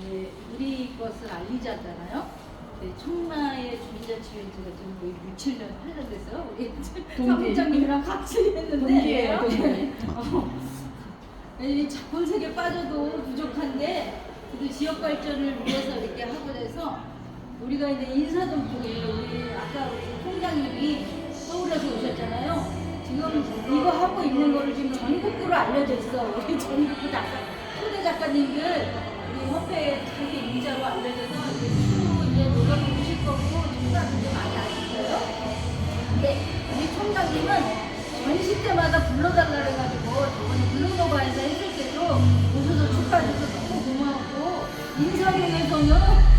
이제 우리 것을 알리자잖아요. 네, 청라의 주민자치위원회가 지금 거의 6, 7년, 8년 됐어요. 우리 동기. 사무장님이랑 같이 했는데 동기예요, 동기. 어. 이 작품 세계 빠져도 부족한데 그래도 지역 발전을 위해서 이렇게 하고 돼서 우리가 이제 인사동 쪽에 우리 아까 우리 통장님이 서울에서 오셨잖아요. 지금 이거 하고 있는 거를 지금 전국구로 알려져 있어. 우리 전국구 작가, 초대 작가님들 우리 협회에 이렇게 인자로 알려져서 이제 추후 이제 놀러 오실 거고 청자분들 많이 아시어요. 근데 우리 총장님은 전시 때마다 불러달라 그래가지고 저번에 블루노바에서 했을 때도 오셔서 축하해줘서 너무 고마웠고 인사동에서는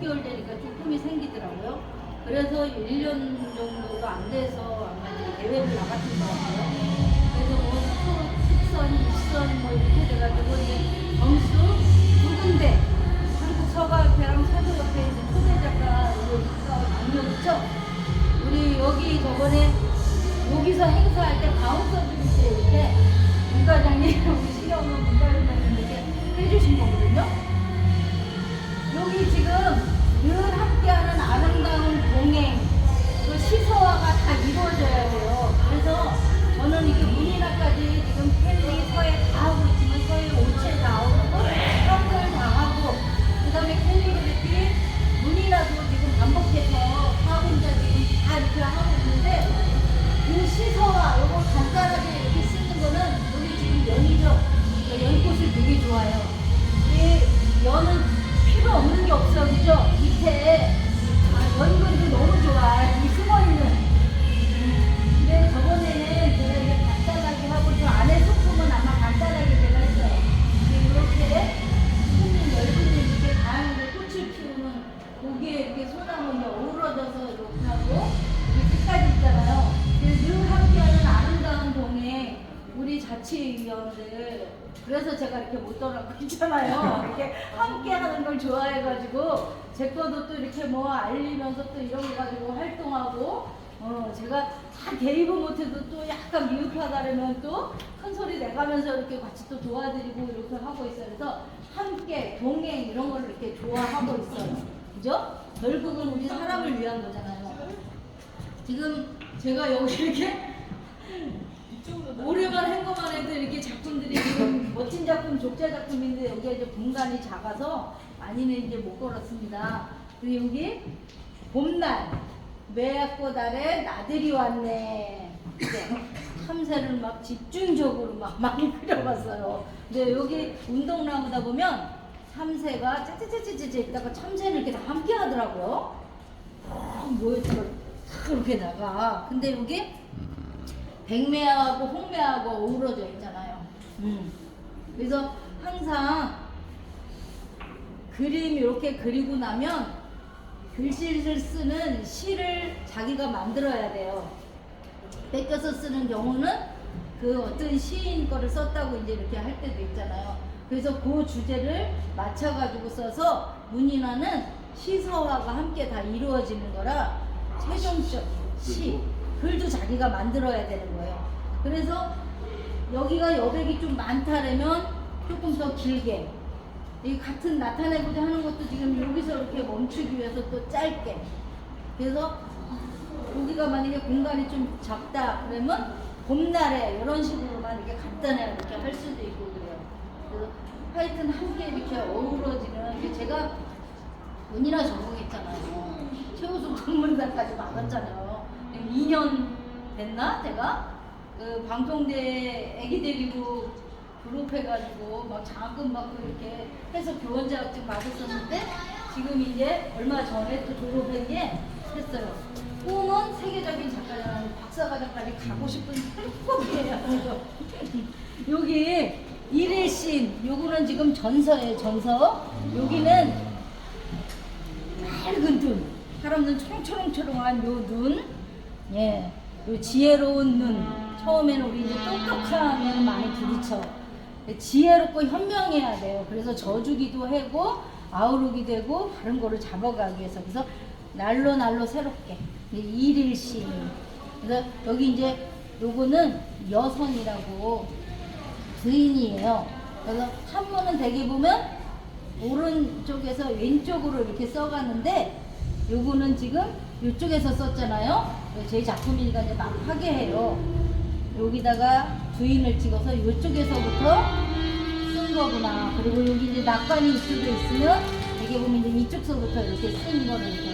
6개월 되니까 좀 꿈이 생기더라고요. 그래서 1년 정도가 안 돼서 아마 대회를 나갔던 것 같아요. 그래서 뭐 숙- 숙선, 일선 뭐 이렇게 돼가지고 이제 점수 두 군데 한국 서가협회랑 사도협회 이제 초대 작가 강력 있죠? 우리 여기 저번에 여기서 행사할 때 가운 써주실 때 이렇게 문과장님 있잖아요. 이렇게 함께 하는 걸 좋아해가지고 제 거도 또 이렇게 뭐 알리면서 또 이런 거 가지고 활동하고 어 제가 다 개입은 못해도 또 약간 미흡하다면 또 큰 소리 내가면서 이렇게 같이 또 도와드리고 이렇게 하고 있어요. 그래서 함께 동행 이런 걸 이렇게 좋아하고 있어요. 그죠? 결국은 우리 사람을 위한 거잖아요. 지금 제가 여기 이렇게 오래만 한 것만 해도 이렇게 작품들이 지금 멋진 작품, 족자 작품인데 여기가 이제 공간이 작아서 많이는 이제 못 걸었습니다. 그리고 여기 봄날 매화꽃 아래 나들이 왔네. 참새를 막 집중적으로 막 많이 그려봤어요. 근데 여기 운동 나오다 보면 참새가 짜짜짜짜짜 있다가 참새는 이렇게 다 함께 하더라고요. 막 모여서 다 이렇게 나가. 근데 여기 백매하고 홍매하고 어우러져 있잖아요. 음. 그래서 항상 그림 이렇게 그리고 나면 글씨를 쓰는 시를 자기가 만들어야 돼요. 뺏겨서 쓰는 경우는 그 어떤 시인 거를 썼다고 이제 이렇게 할 때도 있잖아요. 그래서 그 주제를 맞춰가지고 써서 문인화는 시서화가 함께 다 이루어지는 거라 최종적 시 글도 자기가 만들어야 되는 거예요. 그래서 여기가 여백이 좀 많다라면 조금 더 길게 이 같은 나타내고자 하는 것도 지금 여기서 이렇게 멈추기 위해서 또 짧게 그래서 여기가 만약에 공간이 좀 작다 그러면 봄날에 이런 식으로만 이렇게 간단하게 이렇게 할 수도 있고 그래요. 그래서 하여튼 함께 이렇게 어우러지는 제가 문이나 전공했잖아요. 최우수 국문사까지 받았잖아요. 2년 됐나 제가 그 방송대 애기 데리고 졸업 해가지고 막 장학금 받고 이렇게 해서 교원 자격증 받았었는데 지금 이제 얼마 전에 또 졸업했게 했어요. 꿈은 세계적인 작가잖아요. 박사과정까지 가고 싶은 꿈이에요. 여기 일일신 요거는 지금 전서예요 전서 여기는 맑은 눈 사람 눈 초롱초롱초롱한 요 눈 예, 요 지혜로운 눈 처음에는 우리 이제 똑똑하면 많이 부딪혀 지혜롭고 현명해야 돼요 그래서 저주기도 하고 아우르기 되고 다른 거를 잡아가기 위해서 그래서 날로 날로 새롭게 일일신 그래서 여기 이제 요거는 여선이라고 부인이에요. 그래서 한문은 대개 보면 오른쪽에서 왼쪽으로 이렇게 써가는데 요거는 지금 이쪽에서 썼잖아요. 제 작품이니까 이제 막 하게 해요. 여기다가 부인을 찍어서 이쪽에서부터 쓴 거구나. 그리고 여기 이제 낙관이 이쪽에 있으면 대개 보면 이제 이쪽서부터 이렇게 쓴 거를 이렇게.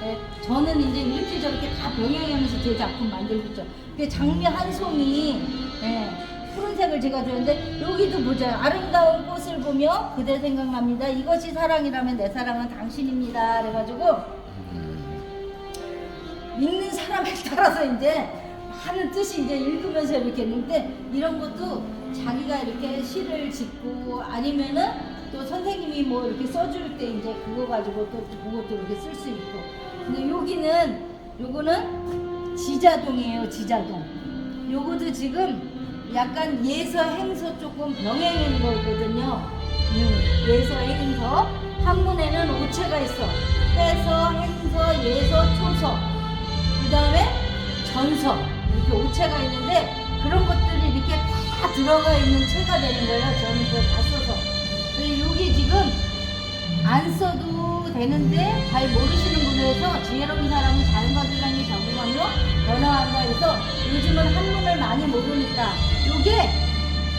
네, 저는 이제 이렇게 저렇게 다 병행하면서 제 작품 만들고 있죠. 그 장미 한 송이 네, 푸른색을 제가 줬는데 여기도 보자. 아름다운 꽃을 보며 그대 생각납니다. 이것이 사랑이라면 내 사랑은 당신입니다. 그래가지고 읽는 사람에 따라서 이제 많은 뜻이 이제 읽으면서 이렇게 했는데 이런 것도 자기가 이렇게 시를 짓고 아니면은 또 선생님이 뭐 이렇게 써줄 때 이제 그거 가지고 또 그것도 이렇게 쓸 수 있고. 근데 여기는 요거는 지자동이에요 지자동. 요거도 지금 약간 예서 행서 조금 병행인 거거든요. 음, 예서 행서. 한문에는 오체가 있어. 해서 행서 예서 초서. 그 다음에 전서 이렇게 오체가 있는데 그런 것들이 이렇게 다 들어가 있는 체가 되는 거예요. 저는 그걸 다 써서. 근데 여기 지금 안 써도 되는데 잘 모르시는 분에서 지혜로운 사람은 자연과 세상에 적응하며 변화한다 해서 요즘은 한문을 많이 모르니까 요게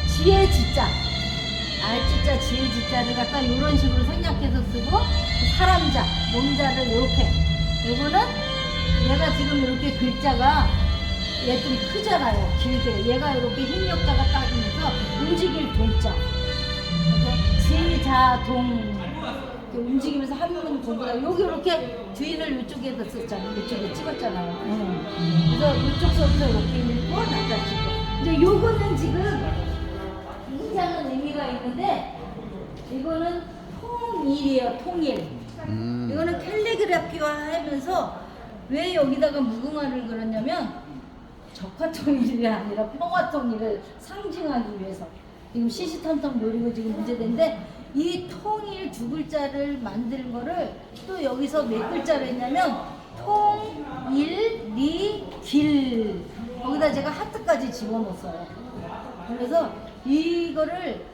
지혜 지자 알지자 지혜 지자를 갖다 이런 식으로 생략해서 쓰고 사람자 몸자를 이렇게 요거는 얘가 지금 이렇게 글자가 얘 좀 크잖아요. 길게. 얘가 이렇게 힘력자가 따지면서 움직일 동자. 그래서 지자동 이렇게 움직이면서 한문 공부다. 여기 이렇게 주인을 이쪽에다 썼잖아요. 이쪽에 찍었잖아요. 응. 그래서 이쪽서부터 이렇게 읽고 찍고. 이제 요거는 지금 굉장한 의미가 있는데 이거는 통일이에요. 통일. 음. 이거는 캘리그라피화 하면서 왜 여기다가 무궁화를 그렸냐면 적화통일이 아니라 평화통일을 상징하기 위해서 지금 시시탄탄 노리고 지금 문제된데 이 통일 두 글자를 만든 거를 또 여기서 몇 글자를 했냐면 통일 리길 거기다 제가 하트까지 집어넣었어요. 그래서 이거를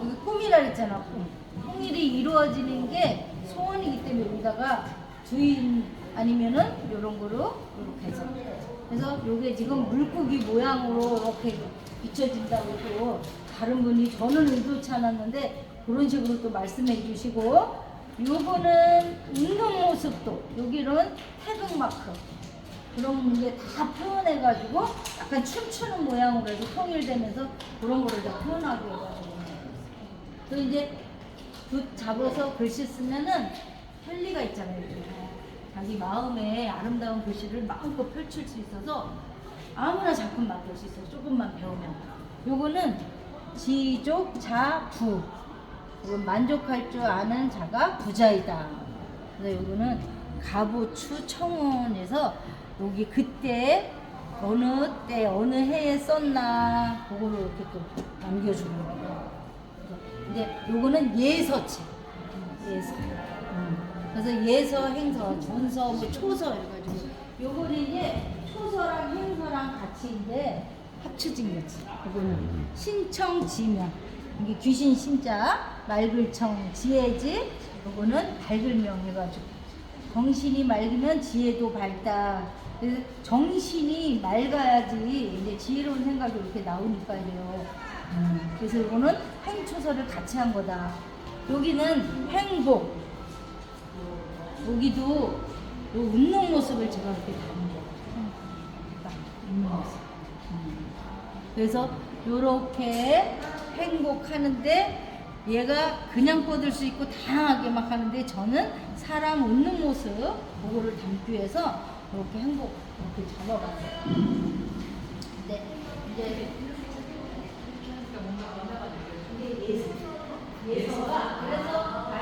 여기 꿈이라 했잖아 꿈. 통일이 이루어지는 게 소원이기 때문에 여기다가 주인 아니면은 요런 거로 이렇게 해서 그래서 요게 지금 물고기 모양으로 이렇게 비춰진다고 또 다른 분이 저는 의도치 않았는데 그런 식으로 또 말씀해 주시고 요거는 웃는 모습도 여기는 태극 마크 그런 게 다 표현해 가지고 약간 춤추는 모양으로 해서 통일되면서 그런 거를 다 표현하게 해가지고 또 이제 붓 잡아서 글씨 쓰면은 편리가 있잖아요. 자기 마음에 아름다운 글씨를 마음껏 펼칠 수 있어서 아무나 작품 만들 수 있어요. 조금만 배우면. 요거는 지족 자부. 이건 만족할 줄 아는 자가 부자이다. 그래서 요거는 가부추 청원에서 여기 그때 어느 때 어느 해에 썼나 그거를 이렇게 또 남겨주는 거예요. 이제 요거는 예서책. 예서. 음. 그래서 예서, 행서, 전서, 뭐 초서 이래가지고 요거는 이제 초서랑 행서랑 같이인데 합쳐진 거지. 요거는 신청 지명. 이게 귀신 신자, 말글청 지혜지. 요거는 밝을명 해가지고 정신이 맑으면 지혜도 밝다. 그래서 정신이 맑아야지 이제 지혜로운 생각이 이렇게 나오니까요. 음, 그래서 이거는 행초서를 같이 한 거다. 여기는 행복. 여기도 요 웃는 모습을 제가 이렇게 담은 거예요. 딱 웃는 모습. 음. 그래서 요렇게 행복하는데 얘가 그냥 뻗을 수 있고 다양하게 막 하는데 저는 사람 웃는 모습 그거를 담기 위해서 이렇게 행복 이렇게 잡아봤어요. 네, 이제 이게 예수. 예서가 그래서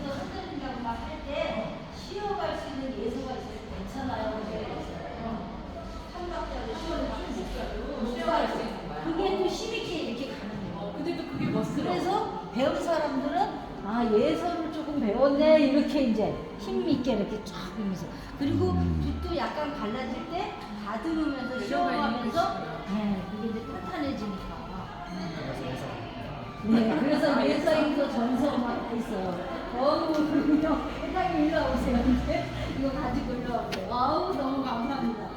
선생님이라고 막 할 때 쉬어갈 수 있는 예서가 있어서 괜찮아요. 한 박자로 쉬어가지고 쉬어갈 수 있는 거야. 그게 또 힘있게 이렇게 가는 거예요. 근데 또 그게 멋스러워. 그래서 배운 사람들은 아 예서를 조금 배웠네 이렇게 이제 힘 있게 이렇게 쫙 하면서. 그리고 붓도 약간 갈라질 때 다듬으면서 쉬어가면서 네, 그게 이제 탄탄해지니까. 네 그래서 예서인도 전서 막 있어요. 어우 그냥 회장님 일로 오세요. 이제 이거 가지고 일로 와세요. 아우 너무 감사합니다